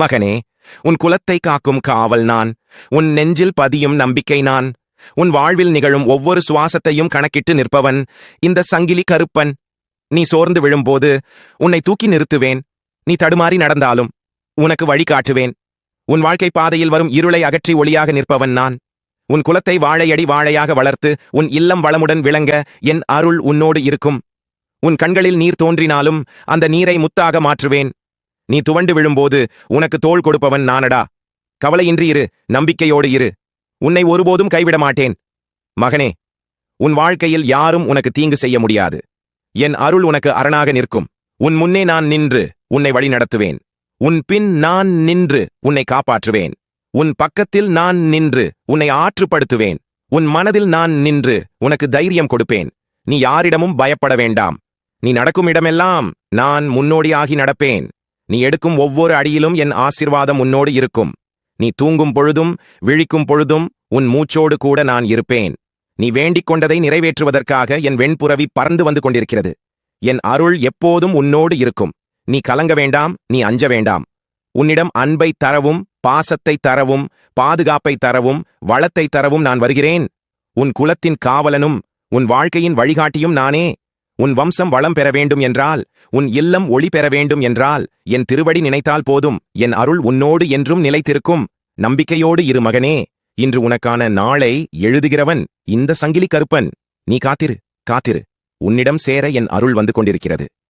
மகனே உன் குலத்தை காக்கும் காவல் நான் உன் நெஞ்சில் பதியும் நம்பிக்கை நான் உன் வாழ்வில் நிகழும் ஒவ்வொரு சுவாசத்தையும் கணக்கிட்டு நிற்பவன் இந்த சங்கிலி கருப்பன். நீ சோர்ந்து விழும்போது உன்னை தூக்கி நிறுத்துவேன் நீ தடுமாறி நடந்தாலும் உனக்கு வழி காட்டுவேன். உன் வாழ்க்கை பாதையில் வரும் இருளை அகற்றி ஒளியாக நிற்பவன் நான். உன் குலத்தை வாழையடி வாழையாக வளர்த்து உன் இல்லம் வளமுடன் விளங்க என் அருள் உன்னோடு இருக்கும். உன் கண்களில் நீர் தோன்றினாலும் அந்த நீரை முத்தாக மாற்றுவேன். நீ துவண்டு விழும்போது உனக்கு தோள் கொடுப்பவன் நானடா. கவலையின்றி இரு நம்பிக்கையோடு இரு. உன்னை ஒருபோதும் கைவிட மாட்டேன். மகனே உன் வாழ்க்கையில் யாரும் உனக்கு தீங்கு செய்ய முடியாது. என் அருள் உனக்கு அரணாக நிற்கும். உன் முன்னே நான் நின்று உன்னை வழிநடத்துவேன் உன் பின் நான் நின்று உன்னை காப்பாற்றுவேன். உன் பக்கத்தில் நான் நின்று உன்னை ஆற்றுப்படுத்துவேன். உன் மனதில் நான் நின்று உனக்கு தைரியம் கொடுப்பேன். நீ யாரிடமும் பயப்பட வேண்டாம். நீ நடக்கும் இடமெல்லாம் நான் முன்னோடியாகி நடப்பேன். நீ எடுக்கும் ஒவ்வொரு அடியிலும் என் ஆசிர்வாதம் உன்னோடு இருக்கும். நீ தூங்கும் பொழுதும் விழிக்கும் பொழுதும் உன் மூச்சோடு கூட நான் இருப்பேன். நீ வேண்டிக் கொண்டதை நிறைவேற்றுவதற்காக என் வெண்புறவி பறந்து வந்து கொண்டிருக்கிறது. என் அருள் எப்போதும் உன்னோடு இருக்கும். நீ கலங்க வேண்டாம் நீ அஞ்ச வேண்டாம். உன்னிடம் அன்பை தரவும் பாசத்தை தரவும் பாதுகாப்பை தரவும் வளத்தை தரவும் நான் வருகிறேன். உன் குலத்தின் காவலனும் உன் வாழ்க்கையின் வழிகாட்டியும் நானே. உன் வம்சம் வளம் பெற வேண்டும் என்றால் உன் இல்லம் ஒளி பெற வேண்டும் என்றால் என் திருவடி நினைத்தால் போதும் என் அருள் உன்னோடு என்றும் நிலைத்திருக்கும். நம்பிக்கையோடு இரு மகனே இன்று உனக்கான நாளை எழுதுகிறவன் இந்த சங்கிலி கருப்பன். நீ காத்திரு காத்திரு. உன்னிடம் சேர என் அருள் வந்து கொண்டிருக்கிறது.